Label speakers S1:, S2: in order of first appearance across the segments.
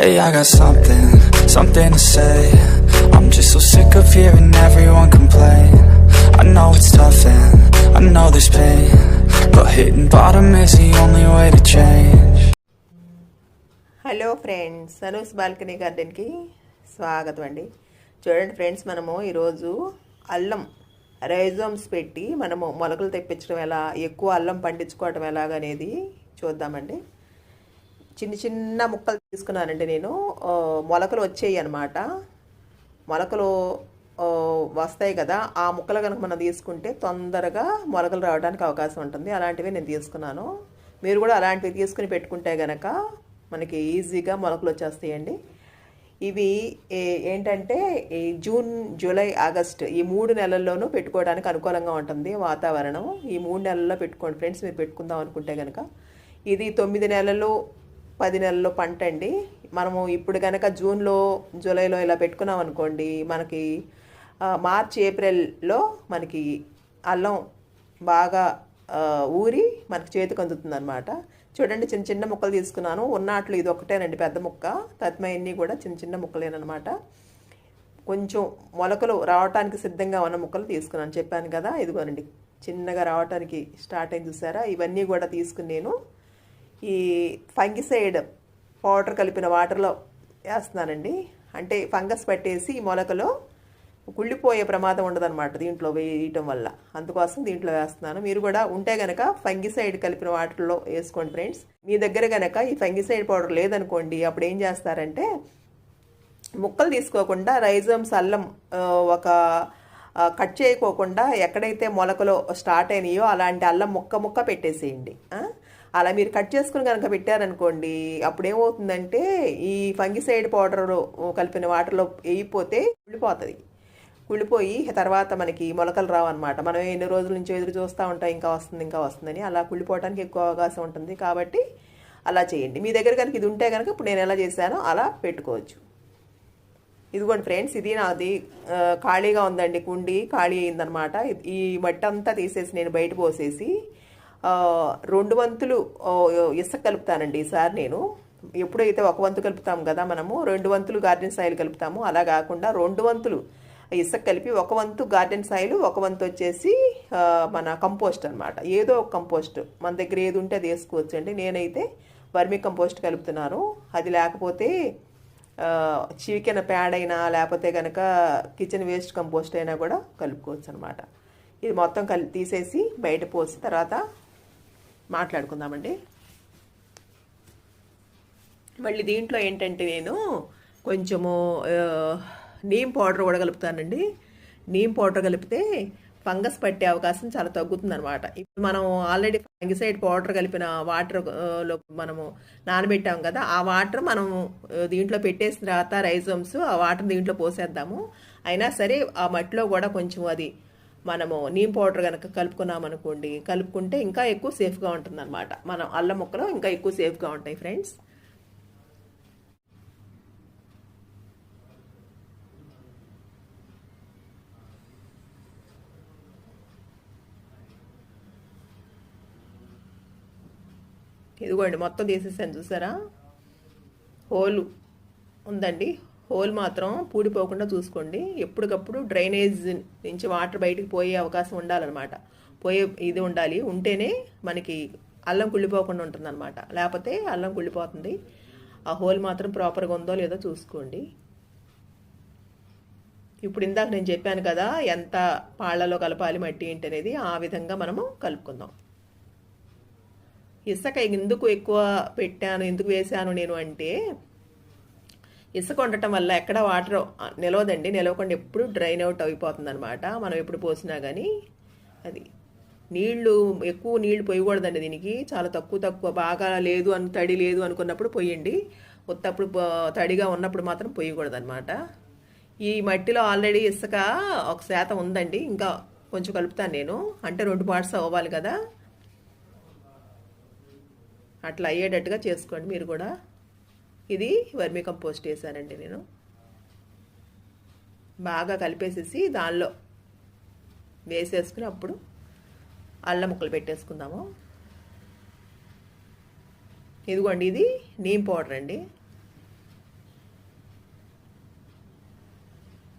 S1: Hey, I got something, something to say. I'm just so sick of hearing everyone complain. I know it's tough and I know there's pain. But hitting bottom is the only way to change.
S2: Hello friends సనూస్ balcony గార్డెన్కి స్వాగతం అండి చూడండి friends మనము ఈరోజు అల్లం rhizomes పెట్టి మనము మొలకలు తెప్పించడం ఎలా ఎక్కువ అల్లం పండించుకోవడం ఎలాగనేది చూద్దామండి చిన్న చిన్న ముక్కలు తీసుకున్నానండి నేను. మొలకలు వచ్చాయి అనమాట మొలకలు వస్తాయి కదా ఆ ముక్కలు కనుక మనం తీసుకుంటే తొందరగా మొలకలు రావడానికి అవకాశం ఉంటుంది. అలాంటివి నేను తీసుకున్నాను. మీరు కూడా అలాంటివి తీసుకుని పెట్టుకుంటే కనుక మనకి ఈజీగా మొలకలు వచ్చేస్తాయండి. ఇవి ఏ- ఏంటంటే ఈ జూన్ జూలై ఆగస్ట్ ఈ మూడు నెలల్లోనూ పెట్టుకోవడానికి అనుకూలంగా ఉంటుంది వాతావరణం. ఈ మూడు నెలల్లో పెట్టుకోండి ఫ్రెండ్స్ మీరు పెట్టుకుందాం అనుకుంటే కనుక ఇది తొమ్మిది నెలలు పది నెలల్లో పంట అండి మనము ఇప్పుడు కనుక జూన్లో జూలైలో ఇలా పెట్టుకున్నాం అనుకోండి మనకి మార్చ్ ఏప్రిల్లో మనకి అల్లం బాగా ఊరి మనకి చేతికి అందుతుంది అనమాట చూడండి చిన్న చిన్న ముక్కలు తీసుకున్నాను. ఉన్నట్లు ఇది ఒకటేనండి పెద్ద ముక్క. తత్మయన్నీ కూడా చిన్న చిన్న ముక్కలేనమాట కొంచెం మొలకలు రావటానికి సిద్ధంగా ఉన్న ముక్కలు తీసుకున్నాను. చెప్పాను కదా ఇదిగోనండి చిన్నగా రావటానికి స్టార్ట్ అయింది చూసారా? ఇవన్నీ కూడా తీసుకుని నేను ఈ ఫంగిసైడ్ పౌడర్ కలిపిన వాటర్లో వేస్తున్నానండి అంటే ఫంగస్ పట్టేసి ఈ మొలకలో కుళ్ళిపోయే ప్రమాదం ఉండదన్నమాట దీంట్లో వేయటం వల్ల. అందుకోసం దీంట్లో వేస్తున్నాను. మీరు కూడా ఉంటే గనక ఫంగిసైడ్ కలిపిన వాటర్లో వేసుకోండి ఫ్రెండ్స్. మీ దగ్గర గనక ఈ ఫంగిసైడ్ పౌడర్ లేదనుకోండి అప్పుడు ఏం చేస్తారంటే ముక్కలు తీసుకోకుండా రైజోమ్స్ అల్లం ఒక కట్ చేయకోకుండా ఎక్కడైతే మొలకలో స్టార్ట్ అయినాయో అలాంటి అల్లం ముక్క ముక్క పెట్టేసేయండి. అలా మీరు కట్ చేసుకుని కనుక పెట్టారనుకోండి అప్పుడు ఏమవుతుందంటే ఈ ఫంగిసైడ్ పౌడర్ కలిపిన వాటర్లో వేయిపోతే కుళ్ళిపోతుంది. కుళ్ళిపోయి తర్వాత మనకి మొలకలు రావన్నమాట. మనం ఎన్ని రోజుల నుంచి ఎదురు చూస్తూ ఉంటాం ఇంకా వస్తుంది ఇంకా వస్తుందని అలా కుళ్ళిపోవడానికి ఎక్కువ అవకాశం ఉంటుంది కాబట్టి అలా చేయండి. మీ దగ్గర కనుక ఇది ఉంటే కనుక ఇప్పుడు నేను ఎలా చేశానో అలా పెట్టుకోవచ్చు. ఇదిగోండి ఫ్రెండ్స్ ఇది నాది ఖాళీగా ఉందండి కుండి ఖాళీ అయిందనమాట ఈ మట్టి అంతా తీసేసి నేను బయట పోసేసి రెండు వంతులు ఇసుక కలుపుతానండి ఈసారి నేను. ఎప్పుడైతే ఒక వంతు కలుపుతాం కదా మనము రెండు వంతులు గార్డెన్ సాయిల్ కలుపుతాము. అలా కాకుండా రెండు వంతులు ఇసుక కలిపి ఒక వంతు గార్డెన్ సాయిల్ ఒక వంతు వచ్చేసి మన కంపోస్ట్ అనమాట ఏదో ఒక కంపోస్ట్. మన దగ్గర ఏది ఉంటే అది వేసుకోవచ్చు అండి నేనైతే వర్మి కంపోస్ట్ కలుపుతున్నాను. అది లేకపోతే చీకిన ప్యాడ్ అయినా లేకపోతే కనుక కిచెన్ వేస్ట్ కంపోస్ట్ అయినా కూడా కలుపుకోవచ్చు అనమాట ఇది మొత్తం కలి తీసేసి బయట పోసి తర్వాత మాట్లాడుకుందామండి. మళ్ళీ దీంట్లో ఏంటంటే నేను కొంచెము నీమ్ పౌడర్ కూడా కలుపుతానండి. నీమ్ పౌడర్ కలిపితే ఫంగస్ పట్టే అవకాశం చాలా తగ్గుతుంది అనమాట ఇప్పుడు మనం ఆల్రెడీ ఫంగిసైడ్ పౌడర్ కలిపిన వాటర్లో మనము నానబెట్టాం కదా ఆ వాటర్ మనం దీంట్లో పెట్టేసిన తర్వాత రైజోమ్స్ ఆ వాటర్ దీంట్లో పోసేద్దాము. అయినా సరే ఆ మట్టిలో కూడా కొంచెం అది మనము నీమ్ పౌడర్ కనుక కలుపుకున్నాం అనుకోండి కలుపుకుంటే ఇంకా ఎక్కువ సేఫ్గా ఉంటుంది అనమాట మనం అల్లం ముక్కలు ఇంకా ఎక్కువ సేఫ్గా ఉంటాయి ఫ్రెండ్స్ ఇదిగోండి మొత్తం తీసేసాను చూసారా? హోల్ ఉందండి. హోల్ మాత్రం పూడిపోకుండా చూసుకోండి. ఎప్పటికప్పుడు డ్రైనేజ్ నుంచి వాటర్ బయటికి పోయే అవకాశం ఉండాలన్నమాట. పోయే ఇది ఉండాలి. ఉంటేనే మనకి అల్లం కుళ్ళిపోకుండా ఉంటుందన్నమాట. లేకపోతే అల్లం కుళ్ళిపోతుంది. ఆ హోల్ మాత్రం ప్రాపర్గా ఉందో లేదో చూసుకోండి. ఇప్పుడు ఇందాక నేను చెప్పాను కదా ఎంత పాళ్ళలో కలపాలి మట్టి ఏంటి అనేది ఆ విధంగా మనము కలుపుకుందాం. ఇసుక ఎందుకు ఎక్కువ పెట్టాను ఎందుకు వేశాను నేను అంటే ఇసుక ఉండటం వల్ల ఎక్కడ వాటర్ నిలవదండి. నిలవకుండా ఎప్పుడు డ్రైన్ అవుట్ అయిపోతుంది అనమాట మనం ఎప్పుడు పోసినా కానీ అది. నీళ్ళు ఎక్కువ నీళ్ళు పోయకూడదండి దీనికి. చాలా తక్కువ తక్కువ. బాగా లేదు అని తడి లేదు అనుకున్నప్పుడు పోయండి. ఉత్తప్పుడు తడిగా ఉన్నప్పుడు మాత్రం పోయకూడదు అనమాట ఈ మట్టిలో ఆల్రెడీ ఇసుక ఒక శాతం ఉందండి. ఇంకా కొంచెం కలుపుతాను నేను. అంటే రెండు పార్ట్స్ అవ్వాలి కదా. అట్లా అయ్యేటట్టుగా చేసుకోండి మీరు కూడా. ఇది వర్మీ కంపోస్ట్ వేసానండి నేను. బాగా కలిపేసేసి దానిలో వేసేసుకుని అప్పుడు అల్లం ముక్కలు పెట్టేసుకుందాము. ఇదిగోండి ఇది నీమ్ పౌడర్ అండి.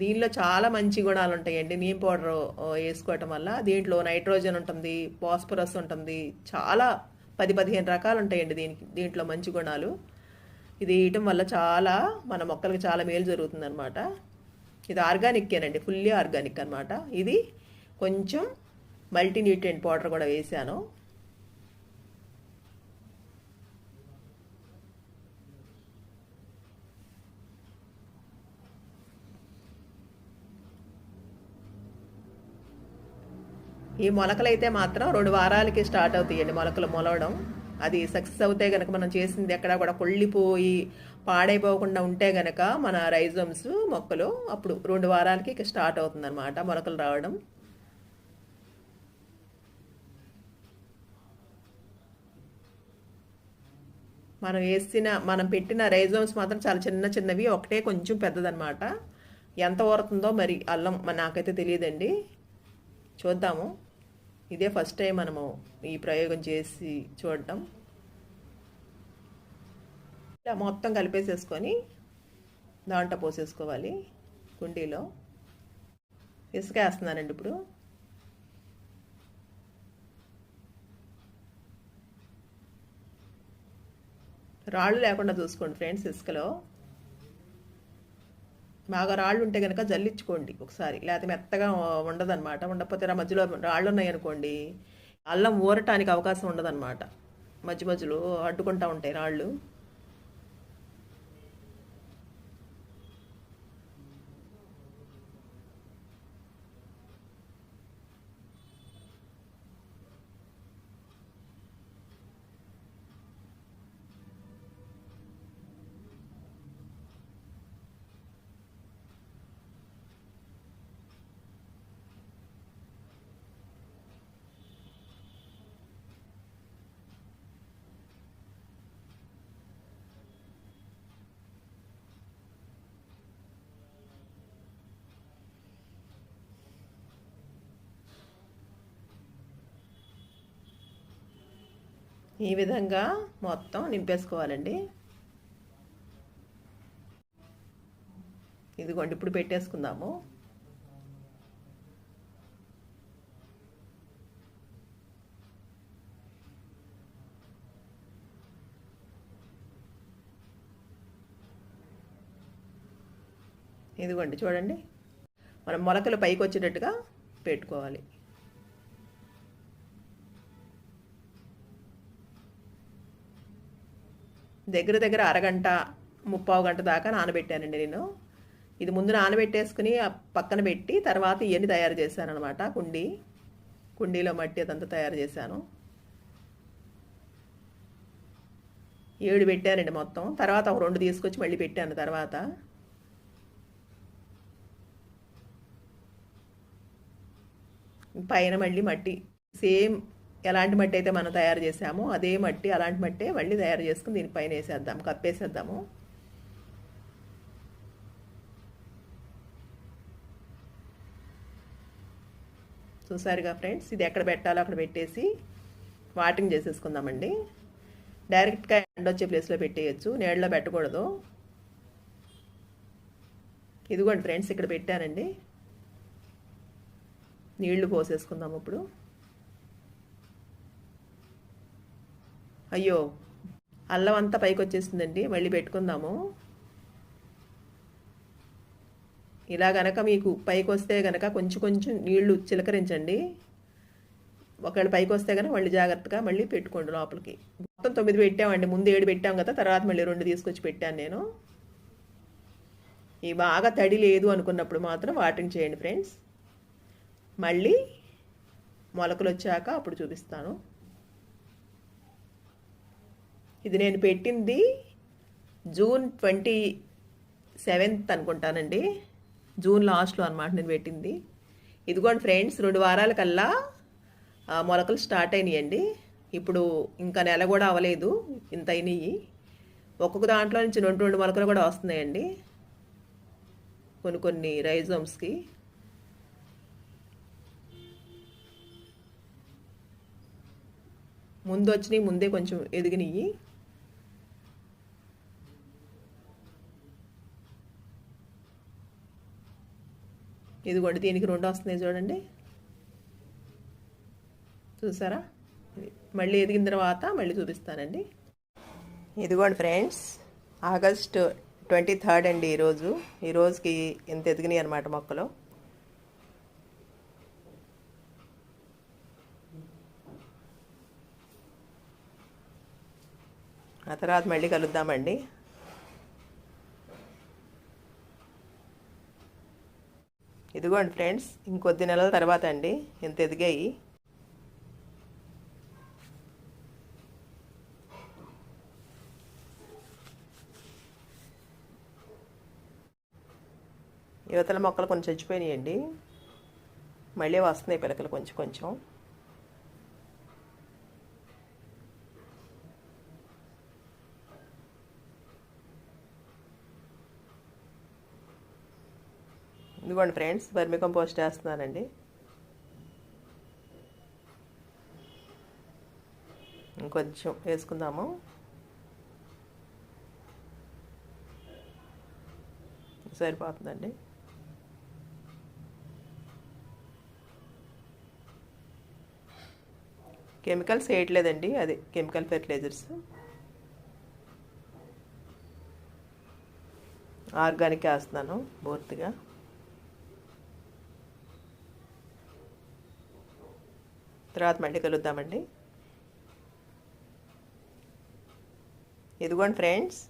S2: దీనిలో చాలా మంచి గుణాలు ఉంటాయండి. నీమ్ పౌడర్ వేసుకోవటం వల్ల దీంట్లో నైట్రోజన్ ఉంటుంది పాస్పరస్ ఉంటుంది చాలా పది పదిహేను రకాలు ఉంటాయండి దీనికి దీంట్లో మంచి గుణాలు. ఇది వేయటం వల్ల చాలా మన మొక్కలకు చాలా మేలు జరుగుతుందనమాట ఇది ఆర్గానిక్కేనండి ఫుల్లీ ఆర్గానిక్ అనమాట ఇది కొంచెం మల్టీన్యూట్రియంట్ పౌడర్ కూడా వేసాను. ఈ మొలకలైతే మాత్రం రెండు వారాలకి స్టార్ట్ అవుతాయండి మొలకలు మొలవడం. అది సక్సెస్ అవుతే గనక మనం చేసింది ఎక్కడ కూడా కొళ్ళిపోయి పాడైపోకుండా ఉంటే గనక మన రైజమ్స్ మొక్కలు అప్పుడు రెండు వారాలకి ఇక స్టార్ట్ అవుతుందన్నమాట మొలకలు రావడం. మనం వేసిన మనం పెట్టిన రైజోమ్స్ మాత్రం చాలా చిన్న చిన్నవి ఒకటే కొంచెం పెద్దదనమాట ఎంత ఊరుతుందో మరి అల్లం నాకైతే తెలియదండి. చూద్దాము. ఇదే ఫస్ట్ టైం మనము ఈ ప్రయోగం చేసి చూడటం. ఇలా మొత్తం కలిపేసేసుకొని దాంట్లో పోసేసుకోవాలి కుండీలో. ఇసుక వేస్తున్నానండి ఇప్పుడు. రాళ్ళు లేకుండా చూసుకోండి ఫ్రెండ్స్ ఇసుకలో. బాగా రాళ్ళు ఉంటే కనుక జల్లించుకోండి ఒకసారి. లేకపోతే మెత్తగా ఉండదన్నమాట. ఉండకపోతే రా మధ్యలో రాళ్ళు ఉన్నాయనుకోండి అల్లం ఊరటానికి అవకాశం ఉండదన్నమాట. మధ్య మధ్యలో అడ్డుకుంటా ఉంటాయి రాళ్ళు. ఈ విధంగా మొత్తం నింపేసుకోవాలండి. ఇదిగోండి ఇప్పుడు పెట్టేసుకుందాము. ఇదిగోండి చూడండి. మనం మొలకలు పైకి వచ్చేటట్టుగా పెట్టుకోవాలి. దగ్గర దగ్గర అరగంట ముప్పావు గంట దాకా నానబెట్టానండి నేను. ఇది ముందు నానబెట్టేసుకుని పక్కన పెట్టి తర్వాత ఇవన్నీ తయారు చేశాను అనమాట కుండీ. కుండీలో మట్టి అదంతా తయారు చేశాను. ఏడు పెట్టానండి మొత్తం. తర్వాత ఒక రెండు తీసుకొచ్చి మళ్ళీ పెట్టాను తర్వాత. పైన మళ్ళీ మట్టి సేమ్ ఎలాంటి మట్టి అయితే మనం తయారు చేసామో అదే మట్టి అలాంటి మట్టే మళ్ళీ తయారు చేసుకుని దీనిపైన వేసేద్దాం కప్పేసేద్దాము. చూసారుగా ఫ్రెండ్స్ ఇది ఎక్కడ పెట్టాలో అక్కడ పెట్టేసి వాటింగ్ చేసేసుకుందామండి. డైరెక్ట్గా ఎండ వచ్చే ప్లేస్లో పెట్టేయచ్చు నీళ్ళలో పెట్టకూడదు. ఇదిగోండి ఫ్రెండ్స్ ఇక్కడ పెట్టానండి. నీళ్ళు పోసేసుకుందాం ఇప్పుడు. అయ్యో అల్లం అంతా పైకి వచ్చేసిందండి మళ్ళీ పెట్టుకుందాము. ఇలా గనక మీకు పైకి వస్తే గనక కొంచెం కొంచెం నీళ్ళు చిలకరించండి. ఒకవేళ పైకి వస్తే కనుక మళ్ళీ జాగ్రత్తగా మళ్ళీ పెట్టుకోండి లోపలికి. మొత్తం తొమ్మిది పెట్టామండి. ముందు ఏడు పెట్టాం కదా తర్వాత మళ్ళీ రెండు తీసుకొచ్చి పెట్టాను నేను. ఈ బాగా తడి లేదు అనుకున్నప్పుడు మాత్రం వాటరింగ్ చేయండి ఫ్రెండ్స్. మళ్ళీ మొలకలు వచ్చాక అప్పుడు చూపిస్తాను. ఇది నేను పెట్టింది జూన్ ట్వంటీ సెవెంత్ అనుకుంటానండి. జూన్ లాస్ట్లో అనమాట నేను పెట్టింది. ఇదిగోండి ఫ్రెండ్స్ రెండు వారాల కల్లా మొలకలు స్టార్ట్ అయినాయండి. ఇప్పుడు ఇంకా నెల కూడా అవ్వలేదు ఇంత అయినాయి. ఒక్కొక్క దాంట్లో నుంచి రెండు రెండు మొలకలు కూడా వస్తున్నాయండి. కొన్ని కొన్ని రైజోమ్స్కి. ముందు వచ్చినాయి ముందే కొంచెం ఎదిగినాయి. ఇదిగోండి దీనికి రెండు వస్తున్నాయి చూడండి. చూసారా? మళ్ళీ ఎదిగిన తర్వాత మళ్ళీ చూపిస్తానండి. ఇదిగోండి ఫ్రెండ్స్ ఆగస్ట్ ట్వంటీ థర్డ్ అండి ఈరోజు. ఈ రోజుకి ఇంత ఎదిగినాయి అనమాట మొక్కలు. ఆ తర్వాత మళ్ళీ కలుద్దామండి. ఇదిగోండి ఫ్రెండ్స్ ఇంకొద్ది నెలల తర్వాత అండి ఇంత ఎదిగాయి? యువతల మొక్కలు కొంచెం చచ్చిపోయినాయండి. మళ్ళీ వస్తున్నాయి పిలకలు కొంచెం కొంచెం. ఇదిగోండి ఫ్రెండ్స్ వర్మి కంపోస్ట్ వేస్తున్నానండి ఇంకొంచెం వేసుకుందాము. సరిపోతుందండి. కెమికల్స్ వేయట్లేదండి అది కెమికల్ ఫెర్టిలైజర్స్. ఆర్గానిక్ వేస్తున్నాను పూర్తిగా. తర్వాత మళ్ళీ కలుద్దామండి. ఇదిగోండి ఫ్రెండ్స్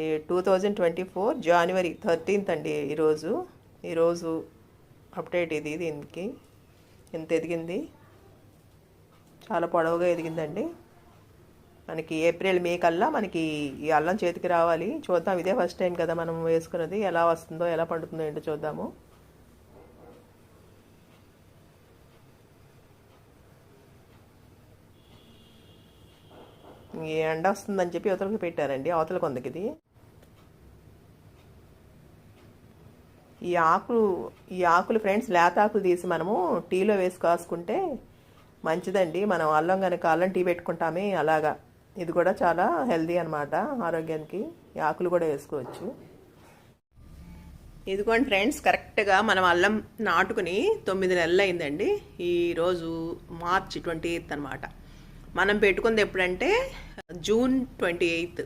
S2: ఈ టూ థౌజండ్ ట్వంటీ ఫోర్ జనవరి థర్టీన్త్ అండి ఈరోజు. ఈరోజు అప్డేట్ ఇది దీనికి. ఎంత ఎదిగింది? చాలా పొడవుగా ఎదిగిందండి. మనకి ఏప్రిల్ మే కల్లా మనకి ఈ అల్లం చేతికి రావాలి. చూద్దాం ఇదే ఫస్ట్ టైం కదా మనం వేసుకున్నది. ఎలా వస్తుందో ఎలా పండుతుందో ఏంటో చూద్దాము. ఎండ వస్తుందని చెప్పి అవతలకి పెట్టారండి అవతల కొందకిది. ఈ ఆకులు ఈ ఆకులు ఫ్రెండ్స్ లేత ఆకులు తీసి మనము టీలో వేసి కాసుకుంటే మంచిదండి. మనం అల్లం కనుక అల్లం టీ పెట్టుకుంటామే అలాగా. ఇది కూడా చాలా హెల్దీ అనమాట ఆరోగ్యానికి. ఈ ఆకులు కూడా వేసుకోవచ్చు. ఇదిగోండి ఫ్రెండ్స్ కరెక్ట్గా మనం అల్లం నాటుకుని తొమ్మిది నెలలు అయిందండి ఈరోజు మార్చి ట్వంటీ ఎయిత్ అనమాట మనం పెట్టుకుంది ఎప్పుడంటే జూన్ ట్వంటీ ఎయిత్.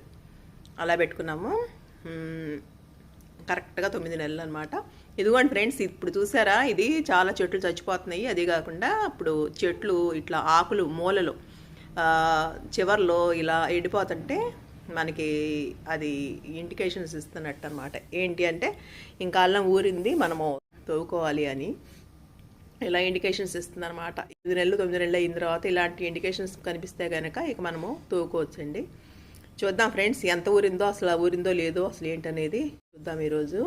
S2: అలా పెట్టుకున్నాము. కరెక్ట్గా తొమ్మిది నెలలు అనమాట ఇదిగోండి ఫ్రెండ్స్ ఇప్పుడు చూసారా? ఇది చాలా చెట్లు చచ్చిపోతున్నాయి. అదే కాకుండా ఇప్పుడు చెట్లు ఇట్లా ఆకులు మూలలు చివర్లో ఇలా ఎండిపోతుంటే మనకి అది ఇండికేషన్స్ ఇస్తున్నట్టు అనమాట ఏంటి అంటే ఇంకా అల్లం ఊరింది మనము తవ్వుకోవాలి అని. ఇలా ఇండికేషన్స్ ఇస్తుంది అనమాట ఐదు నెలలు తొమ్మిది నెలలు అయిన తర్వాత ఇలాంటి ఇండికేషన్స్ కనిపిస్తే కనుక ఇక మనము తోకోవచ్చండి. చూద్దాం ఫ్రెండ్స్ ఎంత ఊరిందో అసలు ఊరిందో లేదో అసలు ఏంటనేది చూద్దాం ఈరోజు.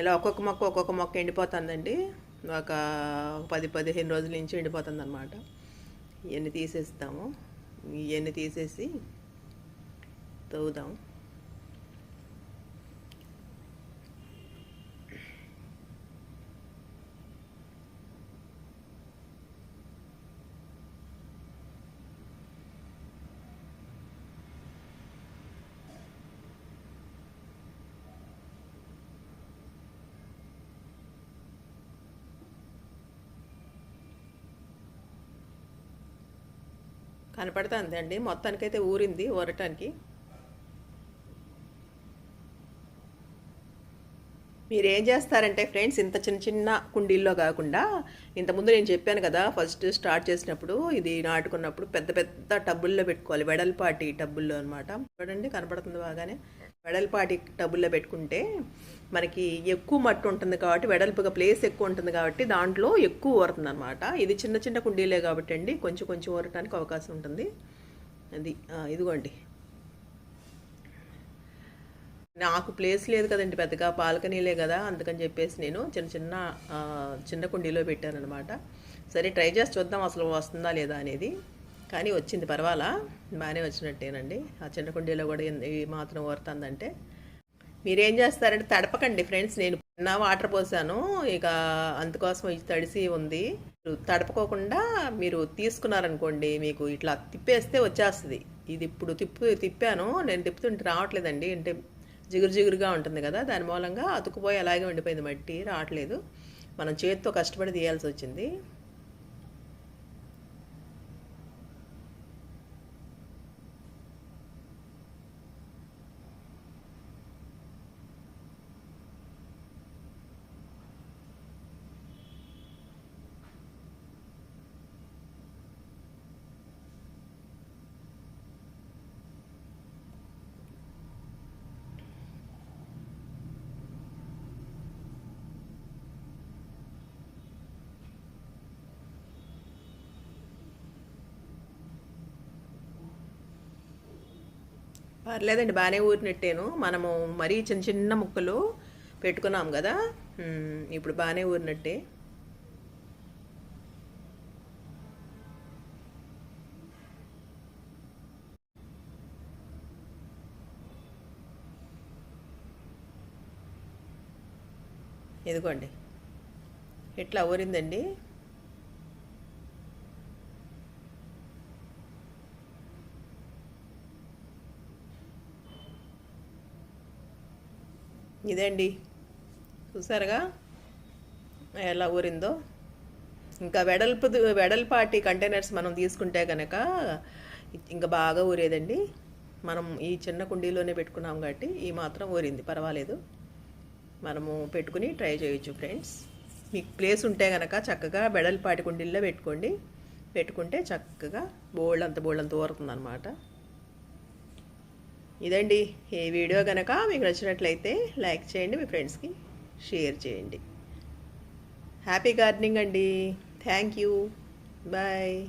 S2: ఇలా ఒక్కొక్క మొక్క ఒక్కొక్క మొక్క ఎండిపోతుందండి. ఒక పది పదిహేను రోజుల నుంచి ఎండిపోతుంది అనమాట ఇవన్నీ తీసేస్తాము. ఇవన్నీ తీసేసి తవ్వుదాం. కనపడుతుంది అండి మొత్తానికైతే ఊరింది ఊరటానికి. మీరు ఏం చేస్తారంటే ఫ్రెండ్స్ ఇంత చిన్న చిన్న కుండీల్లో కాకుండా ఇంతకుముందు నేను చెప్పాను కదా ఫస్ట్ స్టార్ట్ చేసినప్పుడు ఇది నాటుకున్నప్పుడు పెద్ద పెద్ద టబ్బుల్లో పెట్టుకోవాలి. వెడల్పాటి టబ్బుల్లో అనమాట చూడండి కనపడుతుంది బాగానే. వెడల్పాటి టబుల్లో పెట్టుకుంటే మనకి ఎక్కువ మట్టు ఉంటుంది కాబట్టి వెడల్పుగా ప్లేస్ ఎక్కువ ఉంటుంది కాబట్టి దాంట్లో ఎక్కువ ఊరుతుంది అనమాట ఇది చిన్న చిన్న కుండీలే కాబట్టి అండి కొంచెం కొంచెం ఊరటానికి అవకాశం ఉంటుంది. అది ఇదిగోండి. నాకు ప్లేస్ లేదు కదండి పెద్దగా పాల్కనీలే కదా అందుకని చెప్పేసి నేను చిన్న చిన్న చిన్న కుండీలో పెట్టాను అనమాట సరే ట్రై చేసి చూద్దాం అసలు వస్తుందా లేదా అనేది. కానీ వచ్చింది పర్వాలా? బాగానే వచ్చినట్టేనండి. ఆ చిన్న కుండీలో కూడా ఈ మాత్రం ఓరుతుందంటే మీరేం చేస్తారంటే తడపకండి ఫ్రెండ్స్. నేను నా వాటర్ పోసాను. ఇక అందుకోసం ఇది తడిసి ఉంది. తడపకోకుండా మీరు తీసుకున్నారనుకోండి మీకు ఇట్లా తిప్పేస్తే వచ్చేస్తుంది. ఇది ఇప్పుడు తిప్పు తిప్పాను. నేను తిప్పుతుంటే రావట్లేదండి. అంటే జిగురు జిగురుగా ఉంటుంది కదా దాని మూలంగా అతుకుపోయి అలాగే ఉండిపోయింది మట్టి. రావట్లేదు. మనం చేతితో కష్టపడి తీయాల్సి వచ్చింది. పర్లేదండి బాగానే ఊరినట్టేను. మనము మరీ చిన్న చిన్న ముక్కలు పెట్టుకున్నాం కదా. ఇప్పుడు బాగానే ఊరినట్టే. ఇదిగోండి. ఇట్లా ఊరిందండి? ఇదండి చూసారుగా? ఎలా ఊరిందో? ఇంకా వెడల్పు వెడల్పాటి కంటైనర్స్ మనం తీసుకుంటే కనుక ఇంకా బాగా ఊరేదండి. మనం ఈ చిన్న కుండీలోనే పెట్టుకున్నాం కాబట్టి ఈ మాత్రం ఊరింది. పర్వాలేదు. మనము పెట్టుకుని ట్రై చేయొచ్చు ఫ్రెండ్స్. మీకు ప్లేస్ ఉంటే కనుక చక్కగా వెడల్పాటి కుండీల్లో పెట్టుకోండి. పెట్టుకుంటే చక్కగా బోల్డ్ అంత బోల్డ్ అంత ఊరుతుంది అనమాట ఇదండి. ఈ వీడియో కనుక మీకు నచ్చినట్లయితే లైక్ చేయండి మీ ఫ్రెండ్స్కి షేర్ చేయండి. హ్యాపీ గార్డెనింగ్ అండి. Thank you. బాయ్.